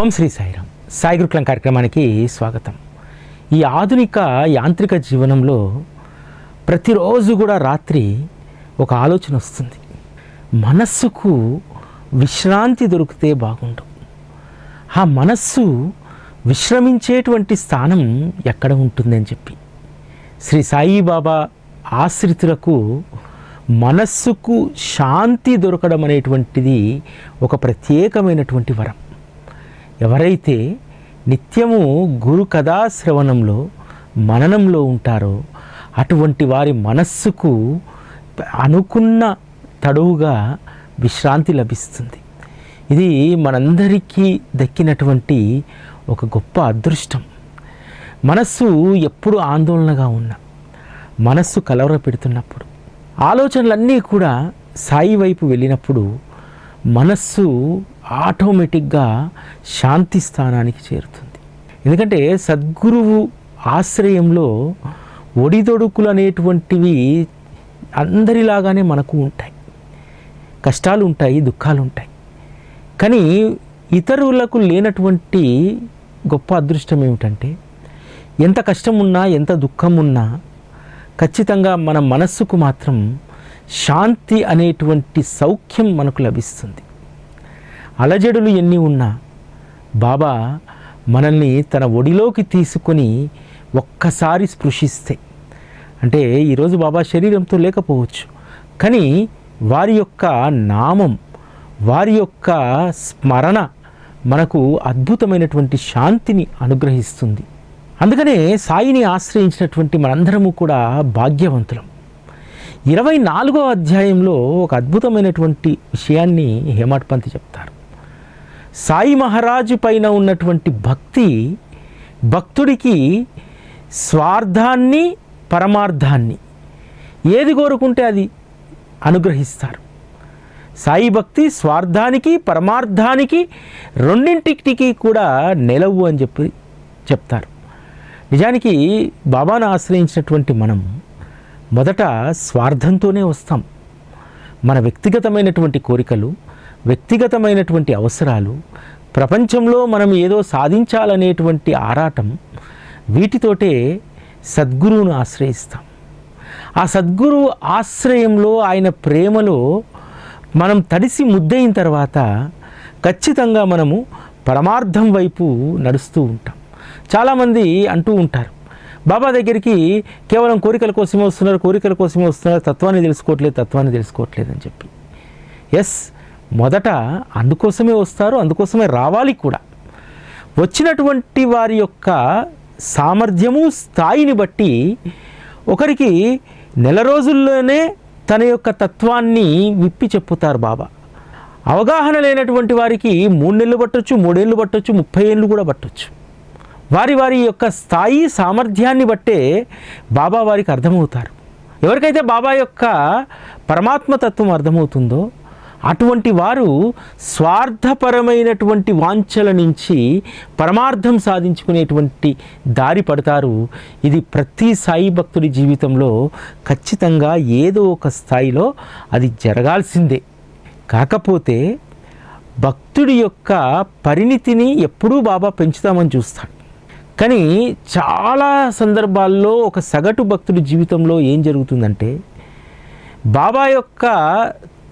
ఓం శ్రీ సాయిరామ్. సాయి గురుకులం కార్యక్రమానికి స్వాగతం. ఈ ఆధునిక యాంత్రిక జీవనంలో ప్రతిరోజు కూడా రాత్రి ఒక ఆలోచన వస్తుంది. మనస్సుకు విశ్రాంతి దొరికితే బాగుండు. ఆ మనస్సు విశ్రమించేటువంటి స్థానం ఎక్కడ ఉంటుందని చెప్పి. శ్రీ సాయిబాబా ఆశ్రితులకు మనస్సుకు శాంతి దొరకడం అనేటువంటిది ఒక ప్రత్యేకమైనటువంటి వరం. ఎవరైతే నిత్యము గురు కథా శ్రవణంలో మననంలో ఉంటారో అటువంటి వారి మనస్సుకు అనుకున్న తడువుగా విశ్రాంతి లభిస్తుంది. ఇది మనందరికీ దక్కినటువంటి ఒక గొప్ప అదృష్టం. మనస్సు ఎప్పుడు ఆందోళనగా ఉన్న మనస్సు కలవర పెడుతున్నప్పుడు ఆలోచనలన్నీ కూడా సాయి వైపు వెళ్ళినప్పుడు మనస్సు ఆటోమేటిక్గా శాంతి స్థానానికి చేరుతుంది. ఎందుకంటే సద్గురువు ఆశ్రయంలో ఒడిదొడుకులు అనేటువంటివి అందరిలాగానే మనకు ఉంటాయి. కష్టాలు ఉంటాయి దుఃఖాలు ఉంటాయి కానీ ఇతరులకు లేనటువంటి గొప్ప అదృష్టం ఏమిటంటే ఎంత కష్టం ఉన్నా ఎంత దుఃఖం ఉన్నా ఖచ్చితంగా మన మనస్సుకు మాత్రం శాంతి అనేటువంటి సౌఖ్యం మనకు లభిస్తుంది. అలజడులు ఎన్ని ఉన్నా బాబా మనల్ని తన ఒడిలోకి తీసుకొని ఒక్కసారి స్పృశిస్తే. అంటే ఈరోజు బాబా శరీరంతో లేకపోవచ్చు. కానీ వారి యొక్క నామం వారి యొక్క స్మరణ మనకు అద్భుతమైనటువంటి శాంతిని అనుగ్రహిస్తుంది. అందుకనే సాయిని ఆశ్రయించినటువంటి మనందరము కూడా భాగ్యవంతులం. ఇరవై నాలుగో అధ్యాయంలో ఒక అద్భుతమైనటువంటి విషయాన్ని హేమట్ పంత్ చెప్తారు. సాయి మహారాజు పైన ఉన్నటువంటి భక్తి భక్తుడికి స్వార్థాన్ని పరమార్థాన్ని ఏది కోరుకుంటే అది అనుగ్రహిస్తారు. సాయి భక్తి స్వార్థానికి పరమార్థానికి రెండింటికి కూడా నిలవు అని చెప్పి చెప్తారు. నిజానికి బాబాను ఆశ్రయించినటువంటి మనం మొదట స్వార్థంతోనే వస్తాం. మన వ్యక్తిగతమైనటువంటి కోరికలు వ్యక్తిగతమైనటువంటి అవసరాలు ప్రపంచంలో మనం ఏదో సాధించాలనేటువంటి ఆరాటం వీటితోటే సద్గురువును ఆశ్రయిస్తాం. ఆ సద్గురు ఆశ్రయంలో ఆయన ప్రేమలో మనం తడిసి ముద్దయిన తర్వాత ఖచ్చితంగా మనము పరమార్థం వైపు నడుస్తూ ఉంటాం. చాలామంది అంటూ ఉంటారు బాబా దగ్గరికి కేవలం కోరికల కోసమే వస్తున్నారు కోరికల కోసమే వస్తున్నారు తత్వాన్ని తెలుసుకోవట్లేదు తత్వాన్ని తెలుసుకోవట్లేదు అని చెప్పి. ఎస్ మొదట అందుకోసమే వస్తారు అందుకోసమే రావాలి కూడా. వచ్చినటువంటి వారి యొక్క సామర్థ్యము స్థాయిని బట్టి ఒకరికి నెల రోజుల్లోనే తన యొక్క తత్వాన్ని విప్పి చెప్పుతారు బాబా. అవగాహన లేనటువంటి వారికి మూడు నెలలు పట్టొచ్చు మూడేళ్ళు పట్టొచ్చు ముప్పై ఏళ్ళు కూడా పట్టొచ్చు. వారి వారి యొక్క స్థాయి సామర్థ్యాన్ని బట్టే బాబా వారికి అర్థమవుతారు. ఎవరికైతే బాబా యొక్క పరమాత్మతత్వం అర్థమవుతుందో అటువంటి వారు స్వార్థపరమైనటువంటి వాంఛల నుంచి పరమార్థం సాధించుకునేటువంటి దారి పడతారు. ఇది ప్రతి సాయి భక్తుడి జీవితంలో ఖచ్చితంగా ఏదో ఒక స్థాయిలో అది జరగాల్సిందే. కాకపోతే భక్తుడి యొక్క పరిణితిని ఎప్పుడూ బాబా పెంచుతామని చూస్తాడు. కానీ చాలా సందర్భాల్లో ఒక సగటు భక్తుడి జీవితంలో ఏం జరుగుతుందంటే బాబా యొక్క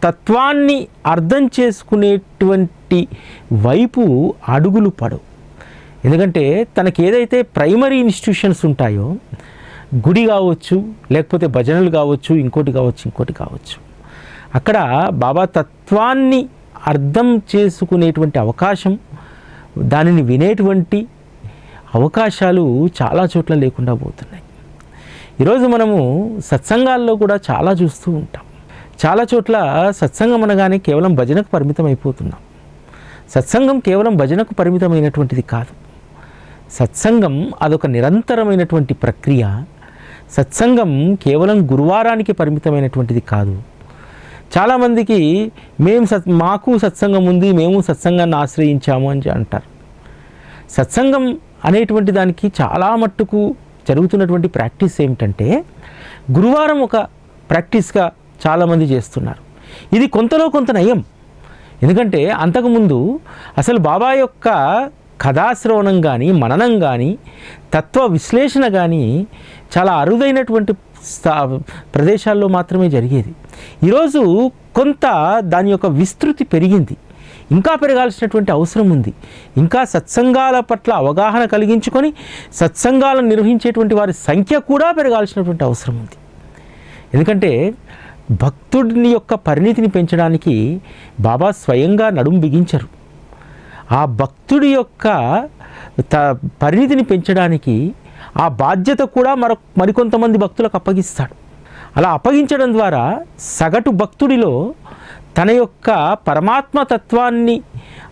తత్వాన్ని అర్థం చేసుకునేటువంటి వైపు అడుగులు పడవు ఎందుకంటే తనకి ఏదైతే ప్రైమరీ ఇన్స్టిట్యూషన్స్ ఉంటాయో గుడి కావచ్చు లేకపోతే భజనలు కావచ్చు ఇంకోటి కావచ్చు ఇంకోటి కావచ్చు అక్కడ బాబా తత్వాన్ని అర్థం చేసుకునేటువంటి అవకాశం దానిని వినేటువంటి అవకాశాలు చాలా చోట్ల లేకుండా పోతున్నాయి. ఈరోజు మనము సత్సంగాల్లో కూడా చాలా చూస్తూ ఉంటాం. చాలా చోట్ల సత్సంగం అనగానే కేవలం భజనకు పరిమితం అయిపోతున్నాం సత్సంగం కేవలం భజనకు పరిమితమైనటువంటిది కాదు. సత్సంగం అదొక నిరంతరమైనటువంటి ప్రక్రియ. సత్సంగం కేవలం గురువారానికి పరిమితమైనటువంటిది కాదు. చాలామందికి మేము సత్ మాకు సత్సంగం ఉంది మేము సత్సంగాన్ని ఆశ్రయించాము అని అంటారు. సత్సంగం అనేటువంటి దానికి చాలా మట్టుకు జరుగుతున్నటువంటి ప్రాక్టీస్ ఏమిటంటే గురువారం ఒక ప్రాక్టీస్గా చాలామంది చేస్తున్నారు. ఇది కొంతలో కొంత నయం. ఎందుకంటే అంతకుముందు అసలు బాబా యొక్క కథాశ్రవణం కానీ మననం కానీ తత్వ విశ్లేషణ కానీ చాలా అరుదైనటువంటి స్థా ప్రదేశాల్లో మాత్రమే జరిగేది. ఈరోజు కొంత దాని యొక్క విస్తృతి పెరిగింది. ఇంకా పెరగాల్సినటువంటి అవసరం ఉంది. ఇంకా సత్సంగాల పట్ల అవగాహన కలిగించుకొని సత్సంగాలను నిర్వహించేటువంటి వారి సంఖ్య కూడా పెరగాల్సినటువంటి అవసరం ఉంది. ఎందుకంటే భక్తుడిని యొక్క పరిణితిని పెంచడానికి బాబా స్వయంగా నడుం బిగించరు. ఆ భక్తుడి యొక్క త పరిణితిని పెంచడానికి ఆ బాధ్యత కూడా మరొ మరికొంతమంది భక్తులకు అప్పగిస్తాడు. అలా అప్పగించడం ద్వారా సగటు భక్తుడిలో తన యొక్క పరమాత్మ తత్వాన్ని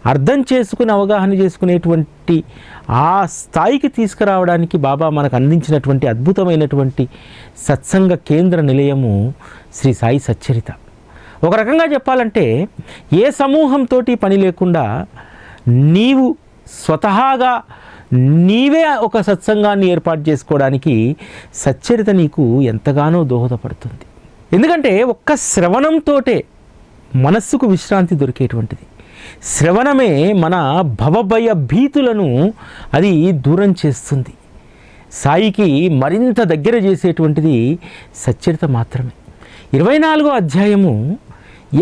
అర్థం చేసుకుని అవగాహన చేసుకునేటువంటి ఆ స్థాయికి తీసుకురావడానికి బాబా మనకు అందించినటువంటి అద్భుతమైనటువంటి సత్సంగ కేంద్ర నిలయము శ్రీ సాయి సచ్చరిత. ఒక రకంగా చెప్పాలంటే ఏ సమూహంతో పని లేకుండా నీవు స్వతహాగా నీవే ఒక సత్సంగాన్ని ఏర్పాటు చేసుకోవడానికి సచ్చరిత నీకు ఎంతగానో దోహదపడుతుంది. ఎందుకంటే ఒక్క శ్రవణంతోటే మనస్సుకు విశ్రాంతి దొరికేటువంటిది. శ్రవణమే మన భవభయ భీతులను అది దూరం చేస్తుంది. సాయికి మరింత దగ్గర చేసేటువంటిది సచ్చరిత మాత్రమే. ఇరవై నాలుగో అధ్యాయము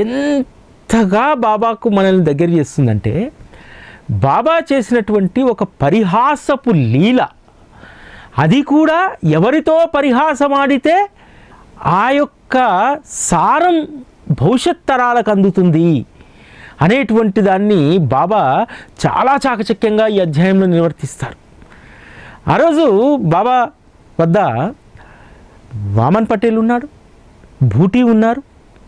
ఎంతగా బాబాకు మనల్ని దగ్గర చేస్తుందంటే బాబా చేసినటువంటి ఒక పరిహాసపు లీల అది కూడా ఎవరితో పరిహాసమాడితే ఆ యొక్క సారం భవిష్యత్ తరాలకు అందుతుంది అనేటువంటి దాన్ని బాబా చాలా చాకచక్యంగా ఈ అధ్యాయంలో నిర్వర్తిస్తారు. ఆ రోజు బాబా వద్ద వామన్ పటేల్ ఉన్నాడు భూటీ ఉన్నారు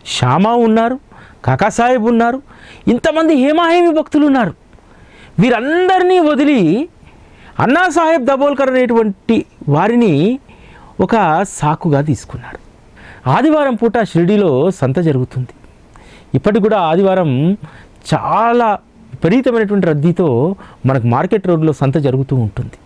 శ్యామా ఉన్నారు కాకాసాహెబ్ ఉన్నారు ఇంతమంది హేమాహేమి భక్తులు ఉన్నారు. వీరందరినీ వదిలి అన్నాసాహెబ్ దబోల్కర్ అనేటువంటి వారిని ఒక సాకుగా తీసుకున్నారు. ఆదివారం పూట షిరిడిలో సంత జరుగుతుంది. ఇప్పటికి కూడా ఆదివారం చాలా విపరీతమైనటువంటి రద్దీతో మనకు మార్కెట్ రోడ్లో సంత జరుగుతూ ఉంటుంది.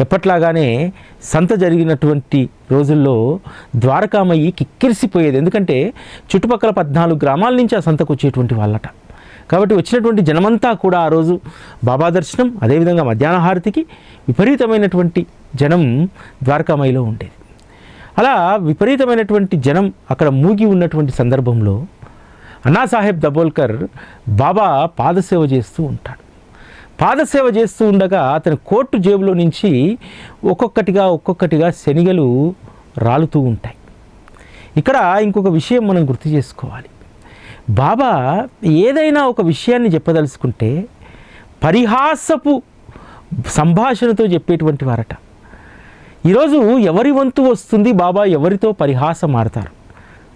ఎప్పట్లాగానే సంత జరిగినటువంటి రోజుల్లో ద్వారకామయ్యి కిక్కిరిసిపోయేది. ఎందుకంటే చుట్టుపక్కల పద్నాలుగు గ్రామాల నుంచి ఆ సంతకు వచ్చేటువంటి వాళ్ళట. కాబట్టి వచ్చినటువంటి జనమంతా కూడా ఆ రోజు బాబా దర్శనం అదేవిధంగా మధ్యాహ్న హారతికి విపరీతమైనటువంటి జనం ద్వారకామయ్యలో ఉండేది. అలా విపరీతమైనటువంటి జనం అక్కడ మూగి ఉన్నటువంటి సందర్భంలో అన్నాసాహెబ్ దబోల్కర్ బాబా పాదసేవ చేస్తూ ఉంటాడు. పాదసేవ చేస్తూ ఉండగా అతని కోర్టు జేబులో నుంచి ఒక్కొక్కటిగా ఒక్కొక్కటిగా శనిగలు రాలుతూ ఉంటాయి. ఇక్కడ ఇంకొక విషయం మనం గుర్తు చేసుకోవాలి. బాబా ఏదైనా ఒక విషయాన్ని చెప్పదలుచుకుంటే పరిహాసపు సంభాషణతో చెప్పేటువంటి వారట. ఈరోజు ఎవరి వంతు వస్తుంది బాబా? ఎవరితో పరిహాసం ఆడతారు?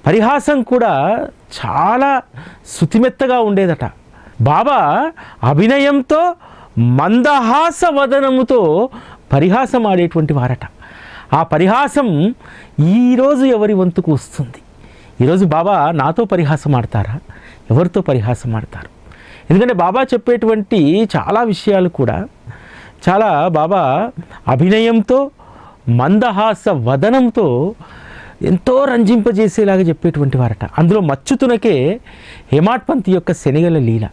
పరిహాసం కూడా చాలా శుతిమెత్తగా ఉండేదట. బాబా అభినయంతో మందహాస వదనముతో పరిహాసం ఆడేటువంటి వారట. ఆ పరిహాసం ఈరోజు ఎవరి వంతుకు వస్తుంది? ఈరోజు బాబా నాతో పరిహాసం ఆడతారా? ఎవరితో పరిహాసం ఆడతారు? ఎందుకంటే బాబా చెప్పేటువంటి చాలా విషయాలు కూడా చాలా బాబా అభినయంతో మందహాస వదనంతో ఎంతో రంజింపజేసేలాగా చెప్పేటువంటి వారట. అందులో మచ్చుతునకే హేమాట్ పంత్ యొక్క శనిగల లీల.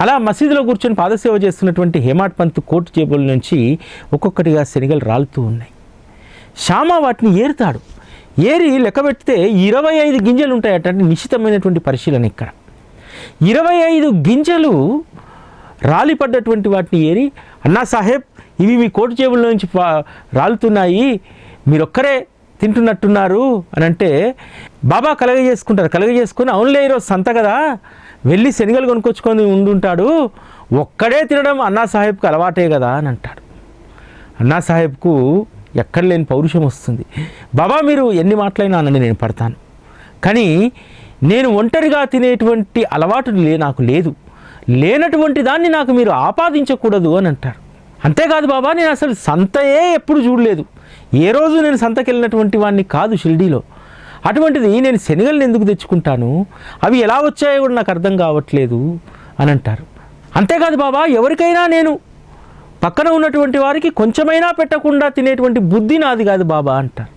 అలా మసీదులో కూర్చొని పాదసేవ చేస్తున్నటువంటి హేమాట్ పంత్ కోర్టు జేబుల నుంచి ఒక్కొక్కటిగా శనిగలు రాలుతూ ఉన్నాయి. శ్యామ వాటిని ఏరుతాడు. ఏరి లెక్క పెడితే ఇరవై ఐదు గింజలు ఉంటాయట అంటే నిశ్చితమైనటువంటి పరిశీలన ఇక్కడ. ఇరవై ఐదు గింజలు రాలిపడ్డటువంటి వాటిని ఏరి అన్నా సాహెబ్ ఇవి మీ కోటు జేబుల నుంచి రాలుతున్నాయి. మీరొక్కరే తింటున్నట్టున్నారు. అని అంటే బాబా కలగజేసుకుంటారు కలగజేసుకొని అవునులే ఈరోజు సంత కదా. వెళ్ళి శనగలు కొనుక్కొచ్చుకొని ఉండుంటాడు. ఒక్కడే తినడం అన్నా సాహెబ్కి అలవాటే కదా. అని అంటాడు. అన్నా సాహెబ్కు ఎక్కడ లేని పౌరుషం వస్తుంది. బాబా మీరు ఎన్ని మాటలైనా అనండి నేను పడతాను. కానీ నేను ఒంటరిగా తినేటువంటి అలవాటు లే నాకు లేదు. లేనటువంటి దాన్ని నాకు మీరు ఆపాదించకూడదు అని అంటారు. అంతేకాదు బాబా నేను అసలు సంతయే ఎప్పుడు చూడలేదు. ఏ రోజు నేను సంతకి వెళ్ళినటువంటి వాడిని కాదు షిరిడీలో. అటువంటిది నేను శనగలను ఎందుకు తెచ్చుకుంటాను? అవి ఎలా వచ్చాయో కూడా నాకు అర్థం కావట్లేదు అని అంటారు. అంతేకాదు బాబా ఎవరికైనా నేను పక్కన ఉన్నటువంటి వారికి కొంచెమైనా పెట్టకుండా తినేటువంటి బుద్ధి నాది కాదు బాబా అంటారు.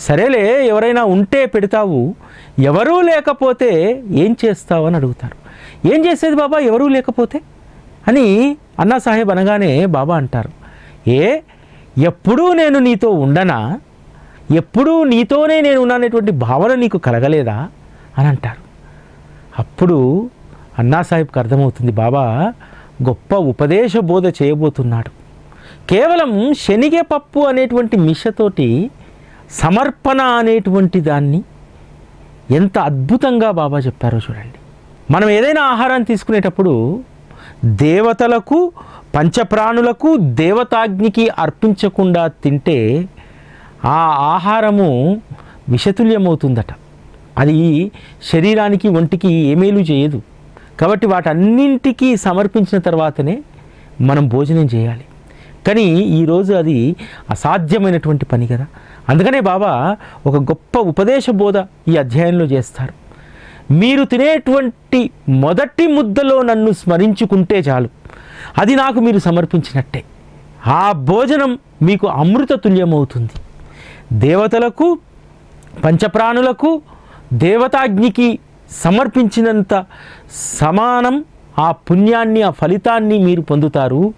సరేలే ఎవరైనా ఉంటే పెడతావు ఎవరూ లేకపోతే ఏం చేస్తావు అని అడుగుతారు. ఏం చేసేది బాబా? ఎవరూ లేకపోతే? అని అన్నా సాహెబ్ అనగానే బాబా అంటారు. ఏ ఎప్పుడూ నేను నీతో ఉండనా? ఎప్పుడూ నీతోనే నేను ఉన్నానేటువంటి భావన నీకు కలగలేదా? అని అంటారు. అప్పుడు అన్నా సాహెబ్కి అర్థమవుతుంది బాబా గొప్ప ఉపదేశ బోధ చేయబోతున్నాడు. కేవలం శనిగే పప్పు అనేటువంటి మిషతోటి సమర్పణ అనేటువంటి దాన్ని ఎంత అద్భుతంగా బాబా చెప్పారో చూడండి. మనం ఏదైనా ఆహారాన్ని తీసుకునేటప్పుడు దేవతలకు పంచప్రాణులకు దేవతాగ్నికి అర్పించకుండా తింటే ఆ ఆహారము విషతుల్యమవుతుందట. అది శరీరానికి ఒంటికి ఏమేలు చేయదు. కాబట్టి వాటన్నింటికీ సమర్పించిన తర్వాతనే మనం భోజనం చేయాలి. కానీ ఈరోజు అది అసాధ్యమైనటువంటి పని కదా. అందుకనే బాబా ఒక గొప్ప ఉపదేశ బోధ ఈ అధ్యాయంలో చేస్తారు. మీరు తినేటువంటి మొదటి ముద్దలో నన్ను స్మరించుకుంటే చాలు. అది నాకు మీరు సమర్పించినట్టే. ఆ భోజనం మీకు అమృత తుల్యమవుతుంది. దేవతలకు పంచప్రాణులకు దేవతాగ్నికి సమర్పించినంత సమానం ఆ పుణ్యాన్ని ఆ ఫలితాన్ని మీరు పొందుతారు.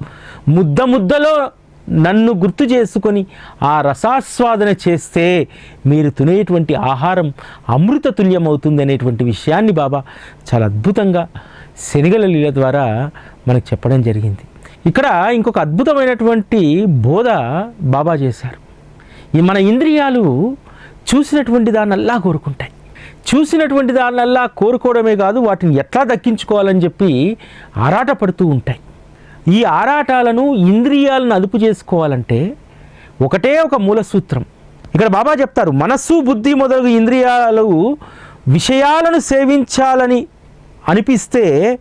ముద్ద ముద్దలో నన్ను గుర్తు చేసుకొని ఆ రసాస్వాదన చేస్తే మీరు తినేటువంటి ఆహారం అమృత తుల్యమవుతుంది అనేటువంటి విషయాన్ని బాబా చాలా అద్భుతంగా శనిగల లీల ద్వారా మనకు చెప్పడం జరిగింది. ఇక్కడ ఇంకొక అద్భుతమైనటువంటి బోధ బాబా చేశారు. ఈ మన ఇంద్రియాలు చూసినటువంటి దాన్నల్లా కోరుకుంటాయి. చూసినటువంటి దాన్నల్లా కోరుకోవడమే కాదు వాటిని ఎట్లా దక్కించుకోవాలని చెప్పి ఆరాటపడుతూ ఉంటాయి. ఈ ఆరాటాలను ఇంద్రియాలను అదుపు చేసుకోవాలంటే ఒకటే ఒక మూల సూత్రం ఇక్కడ బాబా చెప్తారు మనస్సు బుద్ధి మొదలగు ఇంద్రియాలు విషయాలను సేవించాలని అనిపిస్తే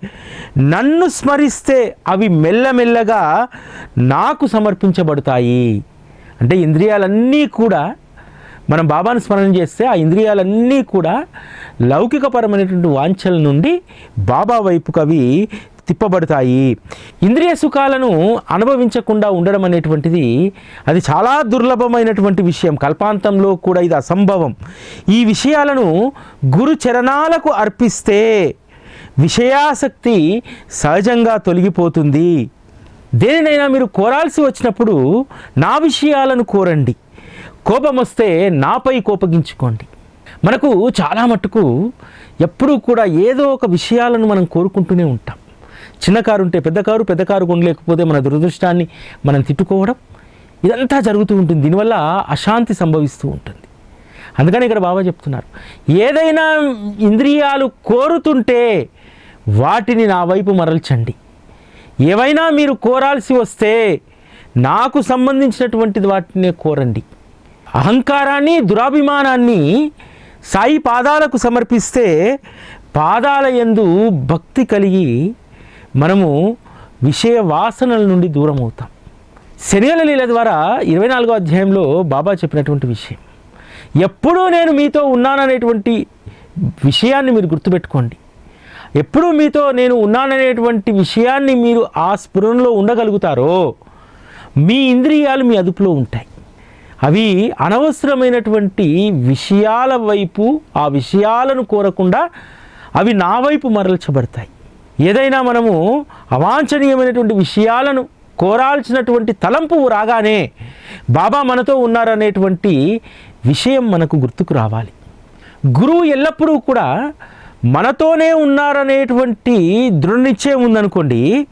నన్ను స్మరిస్తే అవి మెల్లమెల్లగా నాకు సమర్పించబడతాయి. అంటే ఇంద్రియాలన్నీ కూడా మనం బాబాను స్మరణ చేస్తే ఆ ఇంద్రియాలన్నీ కూడా లౌకికపరమైనటువంటి వాంఛల నుండి బాబా వైపుకు అవి తిప్పబడతాయి. ఇంద్రియ సుఖాలను అనుభవించకుండా ఉండడం అనేటువంటిది అది చాలా దుర్లభమైనటువంటి విషయం. కల్పాంతంలో కూడా ఇది అసంభవం. ఈ విషయాలను గురు చరణాలకు అర్పిస్తే విషయాసక్తి సహజంగా తొలగిపోతుంది. దేనినైనా మీరు కోరాల్సి వచ్చినప్పుడు నా విషయాలను కోరండి. కోపం వస్తే నాపై కోపగించుకోండి. మనకు చాలా మటుకు ఎప్పుడూ కూడా ఏదో ఒక విషయాలను మనం కోరుకుంటూనే ఉంటాం. చిన్న కారు ఉంటే పెద్ద కారు పెద్ద కారు కొనలేకపోతే మన దురదృష్టాన్ని మనం తిట్టుకోవడం ఇదంతా జరుగుతూ ఉంటుంది. దీనివల్ల అశాంతి సంభవిస్తూ ఉంటుంది. అందుకని ఇక్కడ బాబా చెప్తున్నారు ఏదైనా ఇంద్రియాలు కోరుతుంటే వాటిని నా వైపు మరల్చండి. ఏవైనా మీరు కోరాల్సి వస్తే నాకు సంబంధించినటువంటిది వాటినే కోరండి. అహంకారాన్ని దురాభిమానాన్ని సాయి పాదాలకు సమర్పిస్తే పాదాల ఎందు భక్తి కలిగి మనము విషయ వాసనల నుండి దూరం అవుతాం. శనియల లీల ద్వారా ఇరవై నాలుగో అధ్యాయంలో బాబా చెప్పినటువంటి విషయం. ఎప్పుడూ నేను మీతో ఉన్నాననేటువంటి విషయాన్ని మీరు గుర్తుపెట్టుకోండి. ఎప్పుడూ మీతో నేను ఉన్నాననేటువంటి విషయాన్ని మీరు ఆ స్ఫురణలో ఉండగలుగుతారో మీ ఇంద్రియాలు మీ అదుపులో ఉంటాయి. అవి అనవసరమైనటువంటి విషయాల వైపు ఆ విషయాలను కోరకుండా అవి నా వైపు మరల్చబడతాయి. ఏదైనా మనము అవాంఛనీయమైనటువంటి విషయాలను కోరాల్సినటువంటి తలంపు రాగానే బాబా మనతో ఉన్నారనేటువంటి విషయం మనకు గుర్తుకు రావాలి. గురువు ఎల్లప్పుడూ కూడా మనతోనే ఉన్నారనేటువంటి దృఢనిశ్చయం ఉందనుకోండి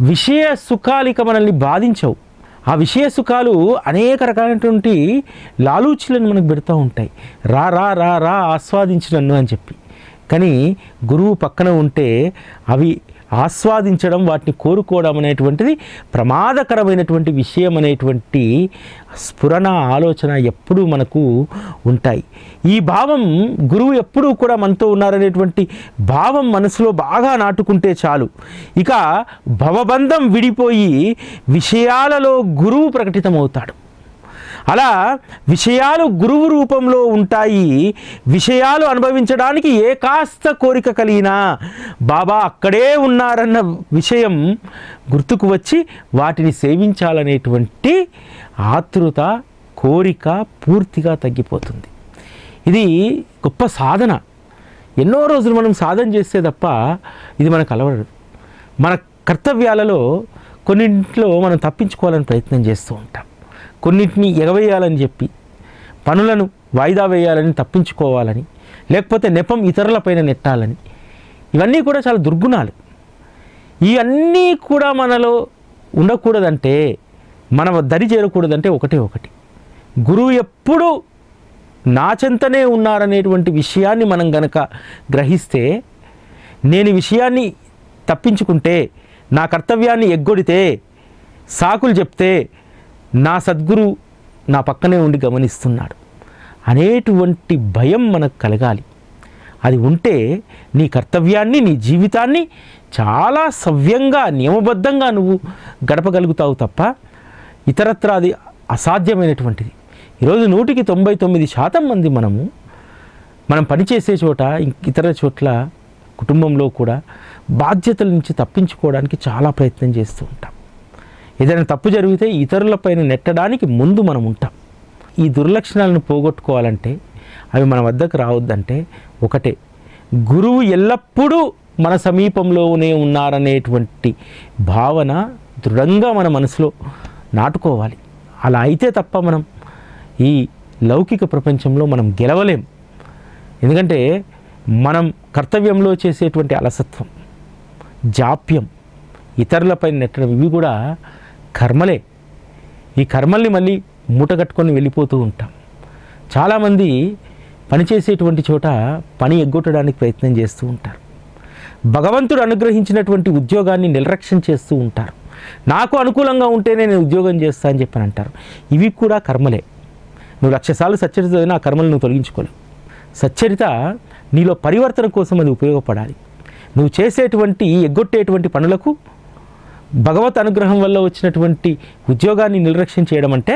విషయ సుఖాలిక మనల్ని బాధించవు. ఆ విషయ సుఖాలు అనేక రకాలైనటువంటి లాలూచీలను మనకు పెడుతూ ఉంటాయి. రా రా రా రా ఆస్వాదించు నన్ను అని చెప్పి. కానీ గురువు పక్కన ఉంటే అవి ఆస్వాదించడం వాటిని కోరుకోవడం అనేటువంటిది ప్రమాదకరమైనటువంటి విషయం అనేటువంటి స్ఫురణ ఆలోచన ఎప్పుడూ మనకు ఉంటాయి. ఈ భావం గురువు ఎప్పుడూ కూడా మనతో ఉన్నారనేటువంటి భావం మనసులో బాగా నాటుకుంటే చాలు. ఇక భవబంధం విడిపోయి విషయాలలో గురువు ప్రకటితమవుతాడు. అలా విషయాలు గురువు రూపంలో ఉంటాయి. విషయాలు అనుభవించడానికి ఏ కాస్త కోరిక కలిగినా బాబా అక్కడే ఉన్నారన్న విషయం గుర్తుకు వచ్చి వాటిని సేవించాలనేటువంటి ఆతృత కోరిక పూర్తిగా తగ్గిపోతుంది. ఇది గొప్ప సాధన. ఎన్నో రోజులు మనం సాధన చేస్తే తప్ప ఇది మనకు అలవడదు. మన కర్తవ్యాలలో కొన్నింటిలో మనం తప్పించుకోవాలని ప్రయత్నం చేస్తూ ఉంటాం. కొన్నింటిని ఎగవేయాలని చెప్పి పనులను వాయిదా వేయాలని తప్పించుకోవాలని లేకపోతే నెపం ఇతరులపైన నెట్టాలని. ఇవన్నీ కూడా చాలా దుర్గుణాలు. ఇవన్నీ కూడా మనలో ఉండకూడదంటే మన దరి చేరకూడదంటే ఒకటే ఒకటి. గురువు ఎప్పుడూ నా చెంతనే ఉన్నారనేటువంటి విషయాన్ని మనం గనక గ్రహిస్తే నేను విషయాన్ని తప్పించుకుంటే నా కర్తవ్యాన్ని ఎగ్గొడితే సాకులు చెప్తే నా సద్గురు నా పక్కనే ఉండి గమనిస్తున్నాడు. అనేటువంటి భయం మనకు కలగాలి. అది ఉంటే నీ కర్తవ్యాన్ని నీ జీవితాన్ని చాలా సవ్యంగా నియమబద్ధంగా నువ్వు గడపగలుగుతావు తప్ప ఇతరత్ర అది అసాధ్యమైనటువంటిది. ఈరోజు నూటికి తొంభై తొమ్మిది శాతం మంది మనము మనం పనిచేసే చోట ఇతర చోట్ల కుటుంబంలో కూడా బాధ్యతల నుంచి తప్పించుకోవడానికి చాలా ప్రయత్నం చేస్తూ ఉంటాం. ఏదైనా తప్పు జరిగితే ఇతరులపైన నెట్టడానికి ముందు మనం ఉంటాం. ఈ దుర్లక్షణాలను పోగొట్టుకోవాలంటే అవి మన వద్దకు రావద్దంటే ఒకటే గురువు ఎల్లప్పుడూ మన సమీపంలోనే ఉన్నారనేటువంటి భావన దృఢంగా మన మనసులో నాటుకోవాలి. అలా అయితే తప్ప మనం ఈ లౌకిక ప్రపంచంలో మనం గెలవలేం. ఎందుకంటే మనం కర్తవ్యంలో చేసేటువంటి అలసత్వం జాప్యం ఇతరులపై నెట్టడం ఇవి కూడా కర్మలే. ఈ కర్మల్ని మళ్ళీ మూటగట్టుకొని వెళ్ళిపోతూ ఉంటాం. చాలామంది పనిచేసేటువంటి చోట పని ఎగ్గొట్టడానికి ప్రయత్నం చేస్తూ ఉంటారు. భగవంతుడు అనుగ్రహించినటువంటి ఉద్యోగాన్ని నిర్లక్ష్యం చేస్తూ ఉంటారు. నాకు అనుకూలంగా ఉంటేనే నేను ఉద్యోగం చేస్తా అని చెప్పని అంటారు. ఇవి కూడా కర్మలే. నువ్వు లక్షసార్లు సచ్చరిత చదివినా ఆ కర్మలు నువ్వు తొలగించుకోలేవు. సచ్చరిత నీలో పరివర్తన కోసం అది ఉపయోగపడాలి. నువ్వు చేసేటువంటి ఎగ్గొట్టేటువంటి పనులకు భగవత్ అనుగ్రహం వల్ల వచ్చినటువంటి ఉద్యోగాన్ని నిర్లక్ష్యం చేయడం అంటే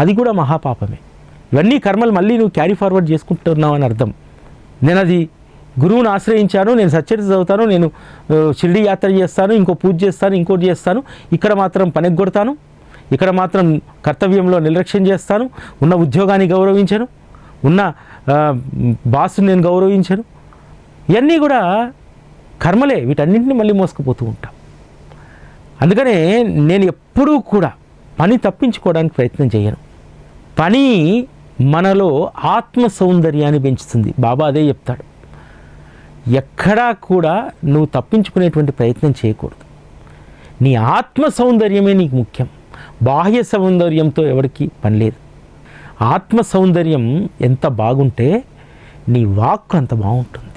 అది కూడా మహాపాపమే. ఇవన్నీ కర్మలు మళ్ళీ నువ్వు క్యారీ ఫార్వర్డ్ చేసుకుంటున్నావు అని అర్థం. నేను అది గురువుని ఆశ్రయించాను నేను సచ్చరిత చదువుతాను నేను షిరిడి యాత్ర చేస్తాను ఇంకో పూజ చేస్తాను ఇంకోటి చేస్తాను ఇక్కడ మాత్రం పనిగొడతాను ఇక్కడ మాత్రం కర్తవ్యంలో నిర్లక్ష్యం చేస్తాను ఉన్న ఉద్యోగాన్ని గౌరవించను ఉన్న బాస్ని నేను గౌరవించను. ఇవన్నీ కూడా కర్మలే వీటన్నింటినీ మళ్ళీ మోసుకుపోతూ ఉంటాం. అందుకనే నేను ఎప్పుడూ కూడా పని తప్పించుకోవడానికి ప్రయత్నం చేయను. పని మనలో ఆత్మ సౌందర్యాన్ని పెంచుతుంది. బాబా అదే చెప్తాడు. ఎక్కడా కూడా నువ్వు తప్పించుకునేటువంటి ప్రయత్నం చేయకూడదు. నీ ఆత్మ సౌందర్యమే నీకు ముఖ్యం. బాహ్య సౌందర్యంతో ఎవరికి పని లేదు. ఆత్మ సౌందర్యం ఎంత బాగుంటే నీ వాక్కు అంత బాగుంటుంది.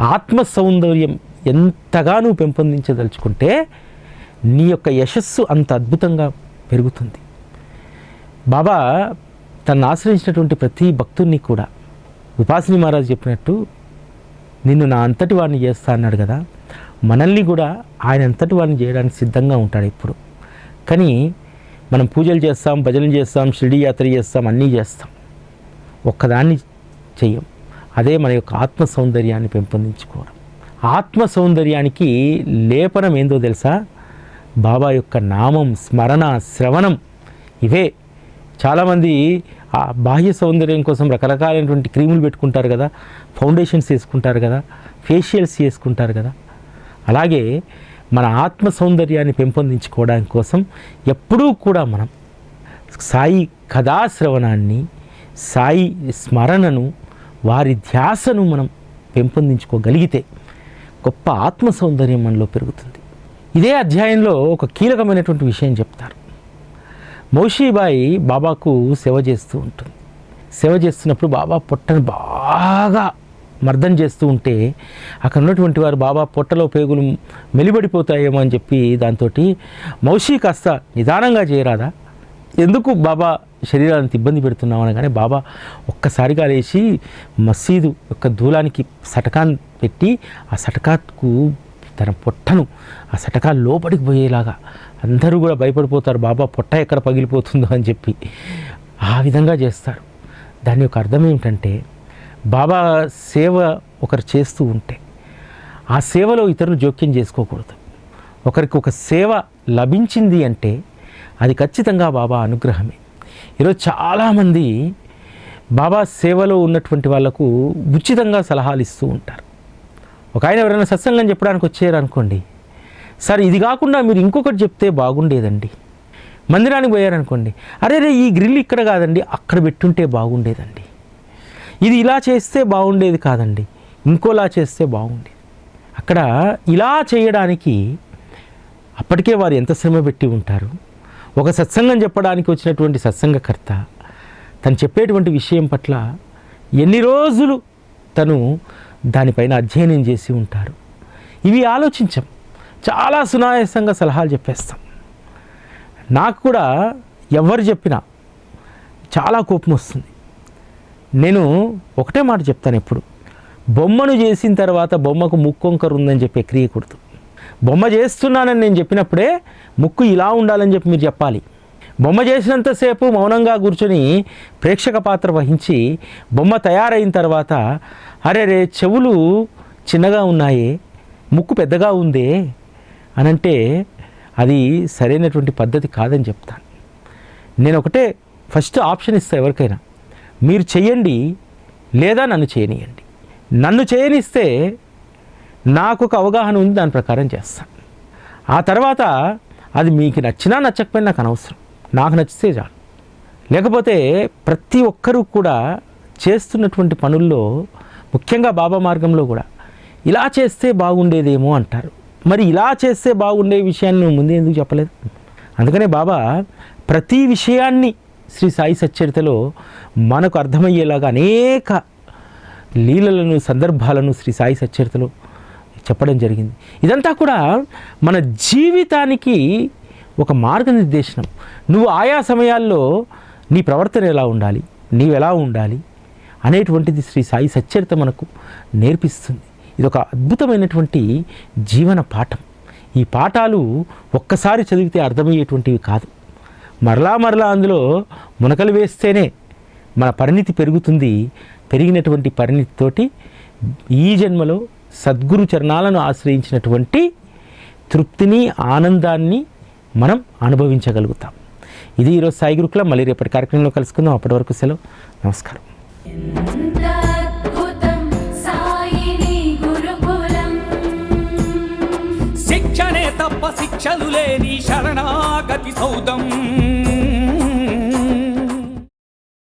ఆత్మ సౌందర్యం ఎంతగా నువ్వు పెంపొందించదలుచుకుంటే నీ యొక్క యశస్సు అంత అద్భుతంగా పెరుగుతుంది. బాబా తను ఆశ్రయించినటువంటి ప్రతి భక్తుడిని కూడా ఉపాసిని మహారాజు చెప్పినట్టు నిన్ను నా అంతటి వాడిని చేస్తా అన్నాడు కదా మనల్ని కూడా ఆయన అంతటి వాడిని చేయడానికి సిద్ధంగా ఉంటాడు ఇప్పుడు. కానీ మనం పూజలు చేస్తాం భజనలు చేస్తాం షిరిడి యాత్ర చేస్తాం అన్నీ చేస్తాం. ఒక్కదాన్ని చెయ్యం. అదే మన యొక్క ఆత్మ సౌందర్యాన్ని పెంపొందించుకోవడం. ఆత్మ సౌందర్యానికి లేపనం ఏందో తెలుసా? బాబా యొక్క నామం స్మరణ శ్రవణం ఇవే. చాలామంది ఆ బాహ్య సౌందర్యం కోసం రకరకాలైనటువంటి క్రీములు పెట్టుకుంటారు కదా ఫౌండేషన్స్ వేసుకుంటారు కదా ఫేషియల్స్ చేసుకుంటారు కదా. అలాగే మన ఆత్మ సౌందర్యాన్ని పెంపొందించుకోవడానికి కోసం ఎప్పుడూ కూడా మనం సాయి కథాశ్రవణాన్ని సాయి స్మరణను వారి ధ్యాసను మనం పెంపొందించుకోగలిగితే గొప్ప ఆత్మ సౌందర్యం మనలో పెరుగుతుంది. ఇదే అధ్యాయంలో ఒక కీలకమైనటువంటి విషయం చెప్తారు. మౌషీబాయి బాబాకు సేవ చేస్తూ ఉంటుంది. సేవ చేస్తున్నప్పుడు బాబా పొట్టను బాగా మర్దం చేస్తూ ఉంటే అక్కడ ఉన్నటువంటి వారు బాబా పొట్టలో పేగులు మెలిబడిపోతాయేమో అని చెప్పి దాంతో మౌషి కాస్త నిదానంగా చేయరాదా? ఎందుకు బాబా శరీరానికి ఇబ్బంది పెడుతున్నాం అనగానే బాబా ఒక్కసారిగా లేచి మసీదు యొక్క దూలానికి సటకాన్ పెట్టి ఆ సటకాకు తన పొట్టను ఆ సటకా లోపలికి పోయేలాగా అందరూ కూడా భయపడిపోతారు బాబా పొట్ట ఎక్కడ పగిలిపోతుందో అని చెప్పి ఆ విధంగా చేస్తారు దాని యొక్క అర్థం ఏమిటంటే బాబా సేవ ఒకరు చేస్తూ ఉంటే ఆ సేవలో ఇతరులు జోక్యం చేసుకోకూడదు. ఒకరికి ఒక సేవ లభించింది అంటే అది ఖచ్చితంగా బాబా అనుగ్రహమే. ఈరోజు చాలామంది బాబా సేవలో ఉన్నటువంటి వాళ్ళకు ఉచితంగా సలహాలు ఇస్తూ ఉంటారు. ఒక ఆయన ఎవరైనా సత్సంగం చెప్పడానికి వచ్చారు అనుకోండి. సార్ ఇది కాకుండా మీరు ఇంకొకటి చెప్తే బాగుండేదండి. మందిరానికి పోయారనుకోండి. అరే రే ఈ గ్రిల్ ఇక్కడ కాదండి అక్కడ పెట్టుంటే బాగుండేదండి. ఇది ఇలా చేస్తే బాగుండేది కాదండి ఇంకోలా చేస్తే బాగుండేది. అక్కడ ఇలా చేయడానికి అప్పటికే వారు ఎంత శ్రమ పెట్టి ఉంటారు? ఒక సత్సంగం చెప్పడానికి వచ్చినటువంటి సత్సంగకర్త తను చెప్పేటువంటి విషయం పట్ల ఎన్ని రోజులు తను దానిపైన అధ్యయనం చేసి ఉంటారు. ఇవి ఆలోచించం. చాలా సునాయాసంగా సలహాలు చెప్పేస్తాం. నాకు కూడా ఎవరు చెప్పినా చాలా కోపం వస్తుంది. నేను ఒకటే మాట చెప్తాను ఎప్పుడు. బొమ్మను చేసిన తర్వాత బొమ్మకు ముక్కొంకర ఉందని చెప్పి ఎక్రియకూడదు బొమ్మ చేస్తున్నానని నేను చెప్పినప్పుడే ముక్కు ఇలా ఉండాలని చెప్పి మీరు చెప్పాలి. బొమ్మ చేసినంతసేపు మౌనంగా కూర్చొని ప్రేక్షక పాత్ర వహించి బొమ్మ తయారైన తర్వాత అరే రే చెవులు చిన్నగా ఉన్నాయి ముక్కు పెద్దగా ఉందే అనంటే అది సరైనటువంటి పద్ధతి కాదని చెప్తాను. నేను ఒకటే ఫస్ట్ ఆప్షన్ ఇస్తా ఎవరికైనా. మీరు చెయ్యండి లేదా నన్ను చేయనియండి. నన్ను చేయనిస్తే నాకు ఒక అవగాహన ఉంది దాని ప్రకారం చేస్తాను. ఆ తర్వాత అది మీకు నచ్చినా నచ్చకపోయినా నాకు అనవసరం. నాకు నచ్చితే చాలు. లేకపోతే ప్రతి ఒక్కరూ కూడా చేస్తున్నటువంటి పనుల్లో ముఖ్యంగా బాబా మార్గంలో కూడా. ఇలా చేస్తే బాగుండేదేమో అంటారు. మరి ఇలా చేస్తే బాగుండే విషయాన్ని నువ్వు ముందే ఎందుకు చెప్పలేదు? అందుకనే బాబా ప్రతి విషయాన్ని శ్రీ సాయి సచ్చరితలో మనకు అర్థమయ్యేలాగా అనేక లీలలను సందర్భాలను శ్రీ సాయి సచ్చరితలో చెప్పడం జరిగింది. ఇదంతా కూడా మన జీవితానికి ఒక మార్గనిర్దేశనం. నువ్వు ఆయా సమయాల్లో నీ ప్రవర్తన ఎలా ఉండాలి? నీవు ఎలా ఉండాలి? అనేటువంటిది శ్రీ సాయి సచ్చరిత మనకు నేర్పిస్తుంది. ఇది ఒక అద్భుతమైనటువంటి జీవన పాఠం. ఈ పాఠాలు ఒక్కసారి చదివితే అర్థమయ్యేటువంటివి కాదు. మరలా మరలా అందులో మునకలు వేస్తేనే మన పరిణితి పెరుగుతుంది. పెరిగినటువంటి పరిణితితోటి ఈ జన్మలో సద్గురు చరణాలను ఆశ్రయించినటువంటి తృప్తిని ఆనందాన్ని మనం అనుభవించగలుగుతాం. ఇది ఈరోజు సాయి గురుకుల. మళ్ళీ రేపటి కార్యక్రమంలో కలుసుకుందాం. అప్పటి వరకు సెలవు. నమస్కారం. అద్భుతం తప్ప శిక్షలు లేని శరణాగతి సౌదం.